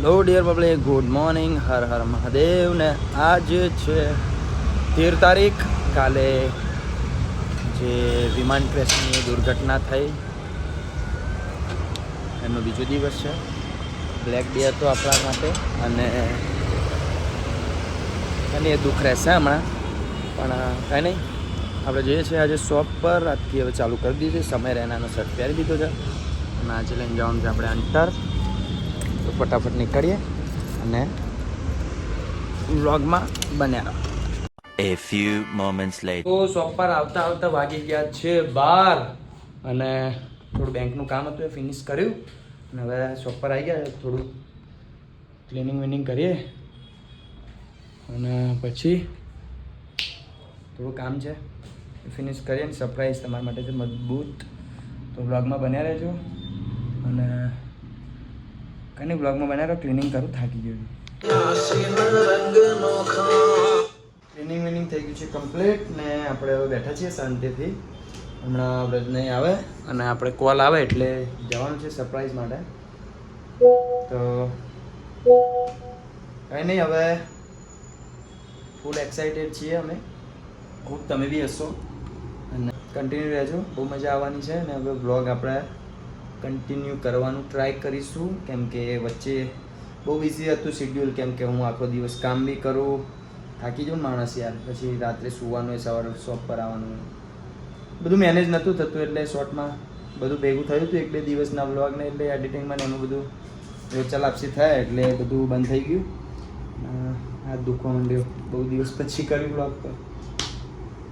Hello dear public good morning Har Har Mahadev ને આજ છે તેર તારીખ. કાલે જે વિમાન ક્રેશની દુર્ઘટના થઈ. એનો બીજો દિવસ છે. બ્લેક ડે હતો આપણા માટે. અને અને એ દુઃખ રહેશે હમણાં. પણ કાંઈ નહીં. આપણે જોઈએ છીએ આજે શોપ પર. આજથી હવે ચાલુ કરી દીધી. સમય રહેનાનો શર્ટ પહેરી દીધો છે. અને આજે લઈને જવાનું છે આપણે અંતર. તો ફટાફટ નીકળીએ અને વ્લોગમાં બન્યા A few moments later. તો શોપ પર આવતા આવતા વાગી ગયા છે બાર અને થોડું બેંકનું કામ હતું એ ફિનિશ કર્યું. અને હવે શોપ પર આવી ગયા થોડું ક્લિનિંગ વિનિંગ કરીએ. અને પછી થોડું કામ છે એ ફિનિશ કરીએ. ને સરપ્રાઈઝ તમારા માટે છે મજબૂત. તો બ્લોગમાં બન્યા રહેજો. અને નહીં બ્લોગમાં બનાવ્યો ક્લિનિંગ કરું, થાકી ગયું ક્લિનિંગ વિનિંગ થઈ ગયું છે કમ્પ્લીટ ને આપણે હવે બેઠા છીએ શાંતિથી. હમણાં વ્રજને આવે અને આપણે કોલ આવે એટલે જવાનું છે સરપ્રાઈઝ માટે. તો કંઈ નહીં, હવે ફૂલ એક્સાઇટેડ છીએ અમે. ખૂબ તમે બી હશો. અને કન્ટિન્યુ રહેજો. બહુ મજા આવવાની છે અને હવે બ્લોગ આપણે કન્ટિન્યુ કરવાનું ટ્રાય કરીશું. કેમ કે વચ્ચે બહુ બિઝી હતું શેડ્યુલ કેમ કે હું આખો દિવસ કામ બી કરું, થાકી જાઉં માણસ યાર. પછી રાત્રે સુવાનું હોય, સવારે શોપ પર આવવાનું. બધું મેનેજ નહોતું થતું એટલે શોર્ટમાં બધું ભેગું થયું હતું એક બે દિવસના વ્લોગને એટલે એડિટિંગમાં ને એમાં બધું ચલાપસી થાય, એટલે બધું બંધ થઈ ગયું. આ દુખવા માંડ્યો. બહુ દિવસ પછી કર્યું બ્લોગ પર.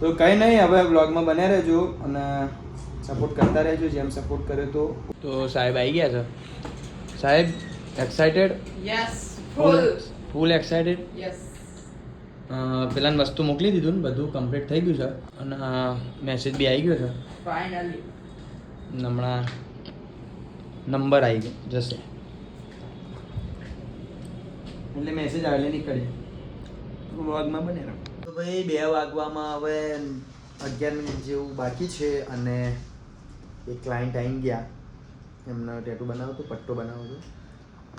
તો કંઈ નહીં, હવે બ્લોગમાં બન્યા રહેજો અને સપોર્ટ કરતા રહેજો જેમ સપોર્ટ કર્યો તો. તો સાહેબ આવી ગયા છે? સાહેબ excited yes full full excited yes પેલાની વસ્તુ મોકલી દીધું ને બધું કમ્પ્લીટ થઈ ગયું છે. અને મેસેજ બી આવી ગયો છે. ફાઇનલી હમણાં નંબર આવી ગયો જશે. એટલે મેસેજ આવે નીકળી વ્લોગમાં બને તો ભાઈ બે વાગવામાં હવે અગિયાર મિનિટ જેવું બાકી છે અને એક ક્લાયન્ટ આવી ગયા. એમનો ટેટુ બનાવતો પટ્ટો બનાવતો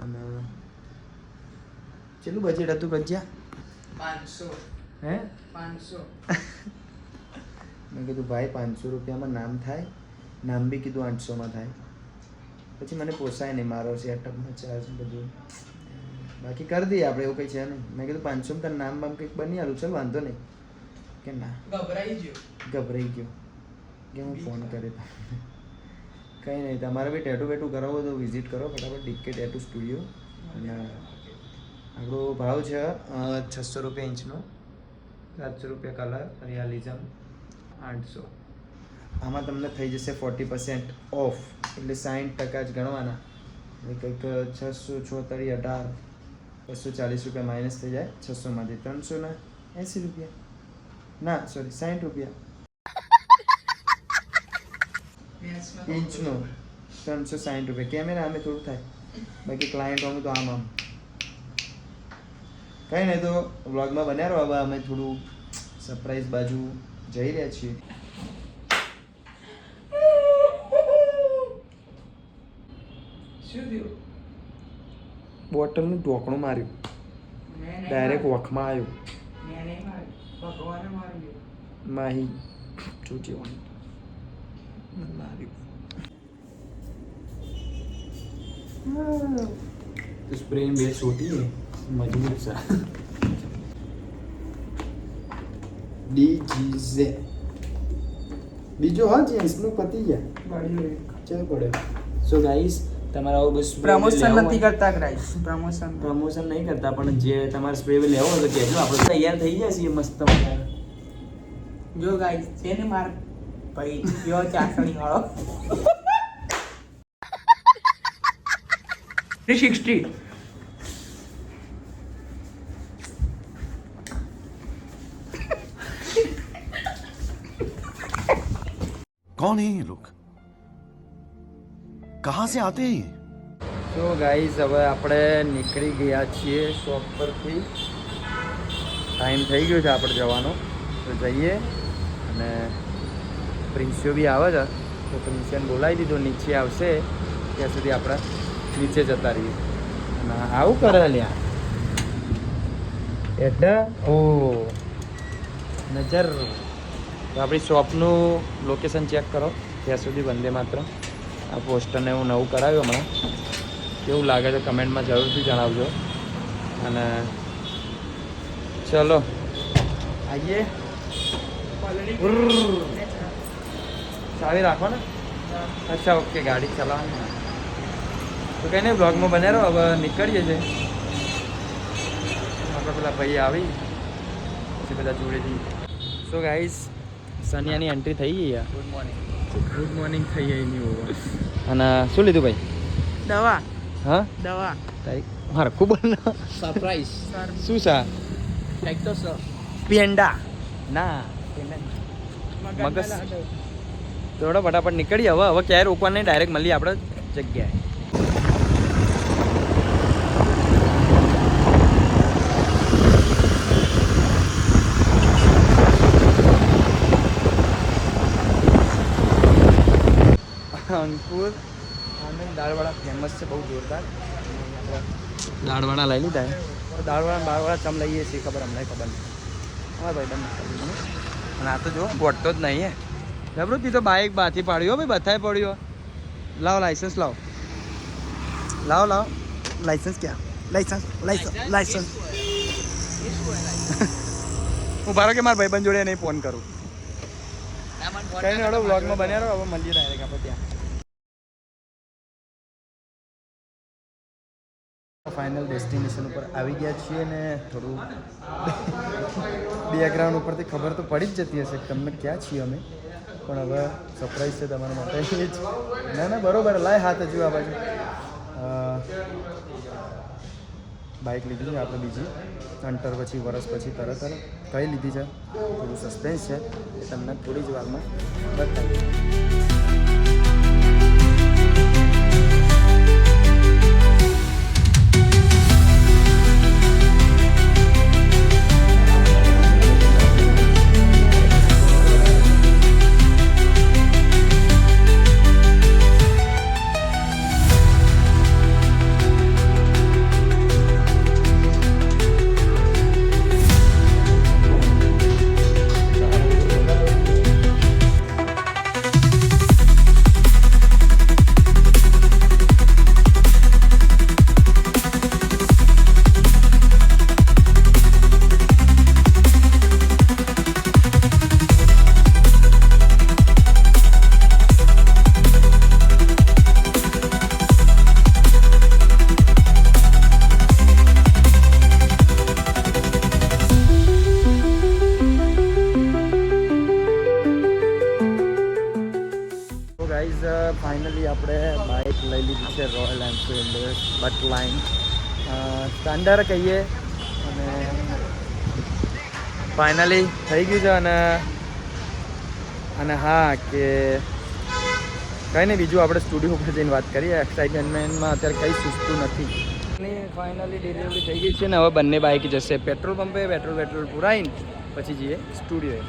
અને કેટલું બજેટ હતું કજ્યા પાંચસો. હે? પાંચસો. મેં કીધું ભાઈ પાંચસો રૂપિયામાં નામ થાય. નામ બી કીધું આઠસોમાં થાય. પછી મને પોસાય નહીં મારો સેટઅપનો ચાર્જ બધું. બાકી કરી દઈએ આપણે એવું કંઈ છે નહીં. મેં કીધું પાંચસો તાર નામ બામ કંઈક બની આલું ચાલ વાંધો નહીં. કે ના. ગભરાઈ ગયો. ગભરાઈ ગયો. કે હું ફોન કર્યો. કંઈ નહીં તમારે બી ટેટુ બેટુ કરાવો તો વિઝિટ કરો, ફટાફટ ડીકે ટેટુ સ્ટુડિયો અને આપણો ભાવ છે છસો રૂપિયા ઇંચનો. સાતસો રૂપિયા કલર રિયાલિઝમ આઠસો. આમાં તમને થઈ જશે ફોર્ટી પર્સન્ટ ઓફ એટલે સાઠ ટકા જ ગણવાના. કંઈક છસો છોતરી અઢાર, બસો ચાલીસ રૂપિયા માઇનસ થઈ જાય છસોમાંથી. ત્રણસો ને એંસી રૂપિયા. ના સોરી સાઠ રૂપિયા. ઇંચનો ત્રણસો સાઠ રૂપિયા કેમેરા અમે થોડું થાય બાકી ક્લાયન્ટ અમે તો આમ આમ કંઈ નહીં તો વ્લોગમાં બન્યા રહો હવે અમે થોડું સરપ્રાઈઝ બાજુ જઈ રહ્યા છીએ બોટલનું ઢોકણું માર્યું. ડાયરેક્ટ. વખમાં આવ્યું. માહી નહીં માર્યું. ભગવાને માર્યું માહી ચૂંટ્યું માર્યું તો સ્પ્રે બે છોટી મજબૂત છે ડી બીજો હા જેન્ટ્સનું પતી ગયા. ચાલ પડ્યો સો ગાઈસ તમારા આવું બસ પ્રમોશન નથી કરતા ગાઈસ પ્રમોશન પ્રમોશન નહીં કરતા પણ જે તમારે સ્પ્રે લેવો હોય તો કહેજો આપણે તૈયાર થઈ જશે મસ્ત જો ગાઈસ જેને માર્ક માર ભાઈ પ્યોર ચાસણી વાળો થ્રી સિક્સટી कौन है ये लोग कहां से आते हैं ये તો ગાઈઝ હવે આપણે નીકળી ગયા છીએ શોપ પરથી ટાઈમ થઈ ગયો છે આપણે જવાનો તો જઈએ અને પ્રિન્સિયો બી આવે છે. તો પ્રિન્સિયાને બોલાવી દીધો, નીચે આવશે. ત્યાં સુધી આપણે નીચે જતા રહીએ. અને આવું કરે લ્યા. એટલે, ઓ, નજર. તો આપણી શોપનું લોકેશન ચેક કરો. ત્યાં સુધી વંદે માત્ર. આ પોસ્ટરને હું નવું કરાવ્યું હમણાં. કેવું લાગે છે કમેન્ટમાં જરૂરથી જણાવજો. અને ચલો. ઉર્ર. ચાવી રાખો ને? અચ્છા ઓકે ગાડી ચલાવવાની તો કંઈ નહીં બ્લોગમાં બને રહો. હવે નીકળીએ છીએ આપણે પેલા ભાઈ આવી. પછી બધા જોડેથી સો ગાઈસ સનિયાની એન્ટ્રી થઈ ગઈ યાર ગુડ મોર્નિંગ ગુડ મોર્નિંગ થઈ ગઈ ની અને શું લીધું ભાઈ? દવા. હા? દવા. તારી મારે ખૂબ સરપ્રાઈઝ શું સા કંઈક તો સર પેંડા ના. મગસ મગજ. થોડો ફટાફટ નીકળી હવે હવે ક્યારે રોકવા નહીં ડાયરેક્ટ મળીએ આપણે જગ્યાએ. અંકુર આનંદ દાળવાળા ફેમસ છે બહુ જોરદાર. દાળવાળા લઈ લીધા. દાળવાળા દાળવાળા ચમ લઈએ છીએ ખબર અમને ખબર નહીં. હા ભાઈ બંધ અને આ તો જો ગોટતો જ નહીં હે. જબરો તી તો બાઇક બાથી પાડ્યો ભાઈ બધાએ પડ્યો લાવો લાઇસન્સ લાવો. લાવો લાવો. લાઇસન્સ ક્યાં? લાઇસન્સ લાઇસન્સ લાઇસન્સ હું ભારો કે મારા ભાઈબંધ જોડે નહીં ફોન કરું. કઈ નહીં વ્લોગમાં બન્યા રહો હવે મળીએ ડાયરેક્ટ આપણે ત્યાં. ફાઇનલ ડેસ્ટિનેશન ઉપર આવી ગયા છીએ ને થોડું બેકગ્રાઉન્ડ ઉપરથી ખબર તો પડી જ જતી હશે તમને ક્યાં છીએ અમે. પણ હવે સરપ્રાઈઝ છે તમારા માટે. જ. ના ના, બરોબર. લાય હાથ હજુ આ બાજુ. બાઇક લીધી છે આપણે બીજી. અંટર પછી, વરસ પછી તરત તરત. કઈ લીધી છે? થોડું સસ્પેન્સ છે. એ તમને થોડી જ વારમાં બતાવીશ. ફાઇનલી આપણે બાઇક લઈ લીધી છે Royal Enfield but line standard કહીએ. અને ફાઇનલી થઈ ગયું છે અને અને હા, કે કંઈ નહીં, બીજું આપણે સ્ટુડિયો ઉપર જઈને વાત કરીએ. એક્સાઇટમેન્ટમાં અત્યારે કંઈ સૂચતું નથી. ફાઇનલી ડિલિવરી થઈ ગઈ છે ને હવે બંને બાઇક જશે. પેટ્રોલ પંપે પેટ્રોલ પેટ્રોલ પુરાઈને પછી જઈએ સ્ટુડિયોએ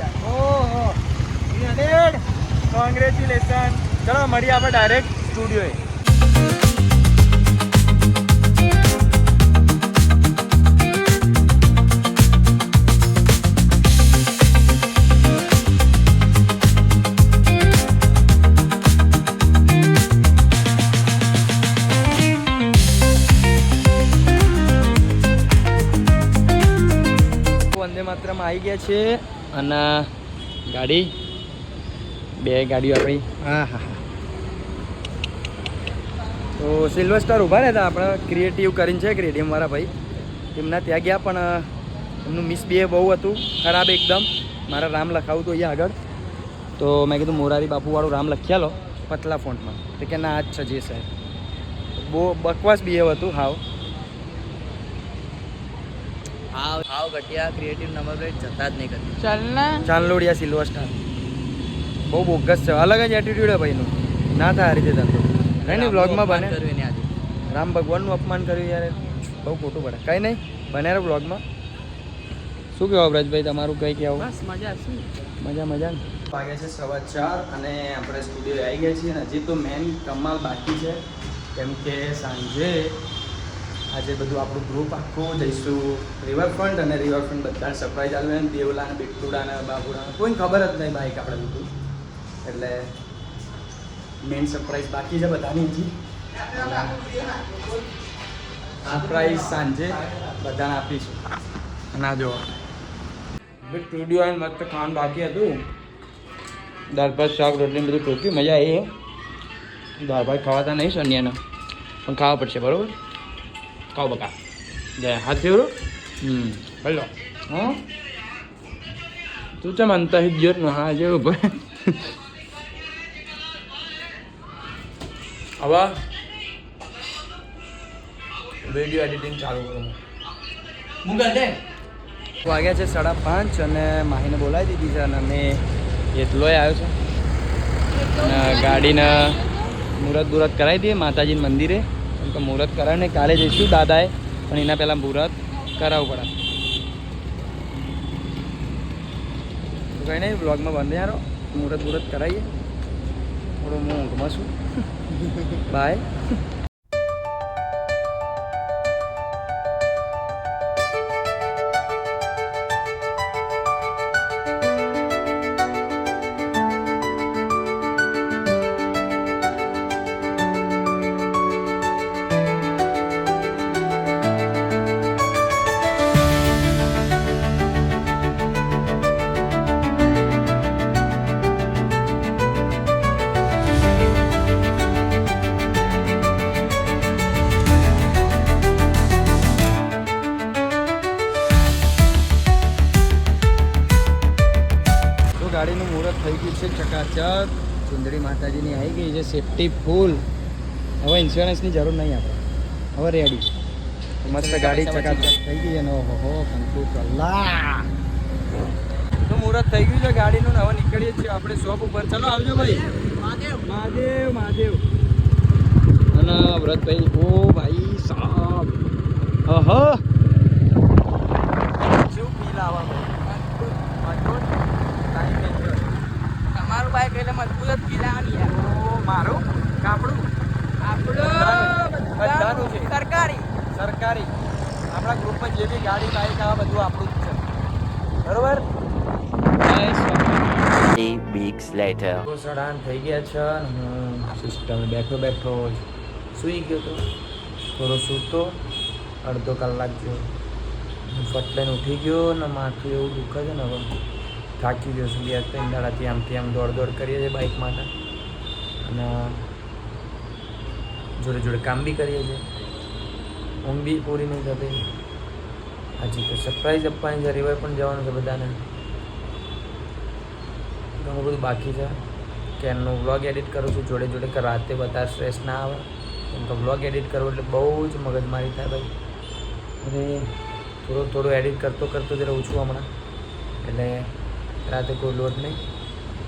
જો ગાડી લઈને જાય ઓહો કોંગ્રેચ્યુલેશન ચલો મળીએ આપણે ડાયરેક્ટ સ્ટુડિયોએ વંદે માત્રમાં, આવી ગયા છે. અને ગાડી. બે ગાડીઓ આપણી. હા હા હા. તો સિલ્વર સ્ટાર ઊભા રહેતા આપણે ક્રિએટિવ કરીને છે ક્રિએટિવવાળા ભાઈ. એમના ત્યાં ગયા પણ એમનું મિસબિહેવ બહુ હતું. ખરાબ એકદમ. મારા રામ લખાવું તો અહીંયા આગળ. તો મેં કીધું મોરારી બાપુવાળું રામ લખ્યા લો. પતલા ફોન્ટમાં તો કે ના, આ જ છે જે સાહેબ બહુ બકવાસ બિહેવ હતું, હાવ. હાવ હાવ ઘટિયા ક્રિએટિવ નંબર પ્લેટ જતા જ નહીં કરતી. ચાલ ને. ચાંદલોડિયા સિલ્વર સ્ટાર બહુ બોગસ છે. અલગ જ એટીટ્યુડ હે ભાઈનું. ના થાય આ રીતે ધંધો. કઈ નહીં બ્લોગમાં બને. કર્યું એની આજે. રામ ભગવાનનું અપમાન કર્યું યાર. બહુ ખોટું પડે. કઈ નહીં. બને રે બ્લોગમાં શું કહેવા બ્રજભાઈ તમારું કંઈ કહેવું? બસ મજા શું મજા મજા ને? વાગે છે સવા ચાર અને આપણે સ્ટુડિયો આવી ગયા છીએ. હજી તો મેન કમાલ બાકી છે. કેમ કે સાંજે આજે બધું આપણું ગ્રુપ આખું જઈશું. રિવરફ્રન્ટ અને રિવરફ્રન્ટ બધા સરપ્રાઈઝ આવે ને દેવલા ને બિટુડા ને બાબુડા કોઈને ખબર જ નહીં બાઈક આપણે બધું. એટલે મેઇન સરપ્રાઈઝ બાકી છે બધાની હજી. સરપ્રાઈઝ સાંજે બધાને આપીશું. ના જો સ્ટુડિયો આવીને મસ્ત ખાવાનું બાકી હતું. દાળ ભાત શાક, રોટલી બધું ટોક્યું મજા આવી. દાળ ભાત ખાવાતા નહીં સોનિયાના પણ ખાવા પડશે, બરોબર? ખાઓ બકા જય હાથ ફેવરો હમ બોલો હા તું ચમ અંતા હિત ગયો ને હા જેવું ભાઈ હવે વીડિયો એડિટિંગ ચાલુ કરું હું દે વાગ્યા છે સાડા પાંચ અને માહીને બોલાવી દીધી છે અને અમે એટલોય આવ્યો છે અને ગાડીને મુહૂર્ત બુરત કરાવી દઈએ માતાજીના મંદિરે કેમ કે મુહૂર્ત કરાવે ને કાલે જઈશું દાદાએ, પણ એના પહેલાં મુહૂર્ત કરાવવું પડે. તો કંઈ નહીં બ્લોગમાં બંધ યારો મુહૂર્ત બુરત કરાવીએ. થોડું હું ઊંઘમાં છું. બાય સુંદરી માતાજીની આવી ગઈ છે સેફટી ફૂલ હવે ઇન્સ્યોરન્સની જરૂર નહીં આપણે. હવે રેડી મસ્ત ગાડી ચકાચક થઈ ગઈ અને ઓહો કંકુ કલ્લા તો મુહૂર્ત થઈ ગયું છે ગાડીનું હવે નીકળીએ છીએ આપણે શોપ ઉપર. ચલો, આવજો ભાઈ. મહાદેવ મહાદેવ. અને વ્રતભાઈ, ઓ ભાઈ સાહેબ. અહ શું ફીલ આવે મજબૂત ટાઈમ મેન્જર તમારું બાઈક મજબૂત જ પીલાવાની યાર. મારું? કાપડું આપણું? બધાનું છે. સરકારી. સરકારી. આપણા ગ્રુપમાં જે બી ગાડી બાઈક આવે બધું આપણું જ છે. બરોબર? સડાન થઈ ગયા છે હું સિસ્ટમ બેઠો બેઠો સૂઈ ગયો તો. થોડો સૂતો અડધો કલાક જેવો. ફટ ફટલેને ઉઠી ગયો ને માથું એવું દુખે છે ને હવે. થાકી ગયો છું બે ત્રણ દાડાથી આમથી આમ દોડ દોડ કરીએ છીએ બાઇક માટે. અને જોડે જોડે કામ બી કરીએ છીએ. ઊંઘ બી પૂરી નહીં થતી. હજી તો સરપ્રાઈઝ આપવાની છે રિવર પણ જવાનું છે બધાને. ઘણું બધું બાકી છે. કે કેનનું વ્લોગ એડિટ કરું છું. જોડે જોડે કે રાતે બધા સ્ટ્રેસ ના આવે. કેમ કે વ્લોગ એડિટ કરવો એટલે બહુ જ મગજમારી થાય ભાઈ. અને થોડું થોડું એડિટ કરતો કરતો જ રહું છું હમણાં. એટલે રાતે કોઈ લોડ નહીં.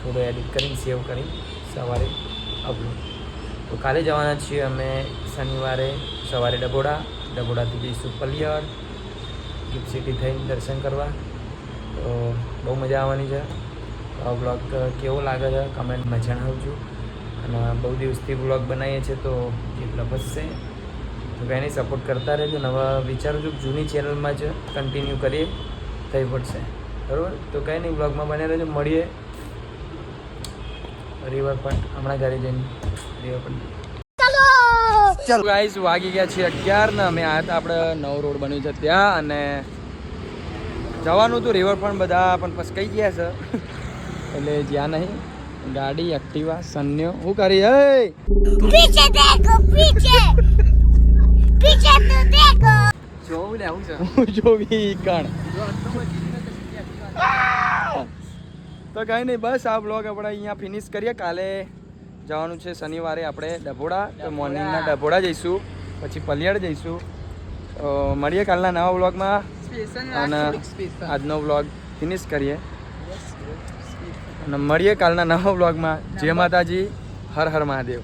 થોડું એડિટ કરીને સેવ કરી સવારે અપલોડ તો કાલે જવાના છીએ અમે શનિવારે સવારે ડભોડા. ડભોડાથી જઈશું પલિયડ ગિફ્ટ સિટી થઈને દર્શન કરવા. તો બહુ મજા આવવાની છે. આ બ્લોગ કેવો લાગે છે કમેન્ટમાં જણાવજો. અને બહુ દિવસથી બ્લોગ બનાવીએ છીએ તો કેટલા બસશે તો કંઈ સપોર્ટ કરતા રહેજો. નવા હવે વિચારું છું જૂની ચેનલમાં જ કન્ટિન્યુ કરીએ. થઈ પડશે બરાબર? તો કંઈ નહીં બ્લોગમાં બને રહેજો મળીએ. રિવર હમણાં ઘરે જઈને. રિવર ચાલો! ગાઈઝ વાગી ગયા છીએ અગિયાર ને અમે આવ્યા હતા આપણે નવ રોડ બન્યું છે ત્યાં અને જવાનું હતું રિવર પણ બધા પણ ફસકાઈ ગયા છે? એટલે જ્યાં નહીં ગાડી એક્ટિવા સન્યો હું કરી હે? પીછે દેખો પીછે! પીછે તું દેખો! જોવું ને આવું છે. જોવી કણ? તો કંઈ નહીં બસ આ બ્લોગ આપણે અહીંયા ફિનિશ કરીએ. કાલે જવાનું છે શનિવારે આપણે ડભોડા. તો મોર્નિંગના ડભોડા જઈશું પછી પલિયાડ જઈશું. મળીએ કાલના નવા બ્લોગમાં અને આજનો બ્લોગ ફિનિશ કરીએ. અને મળીએ કાલના નવા બ્લોગમાં જય માતાજી. હર હર મહાદેવ.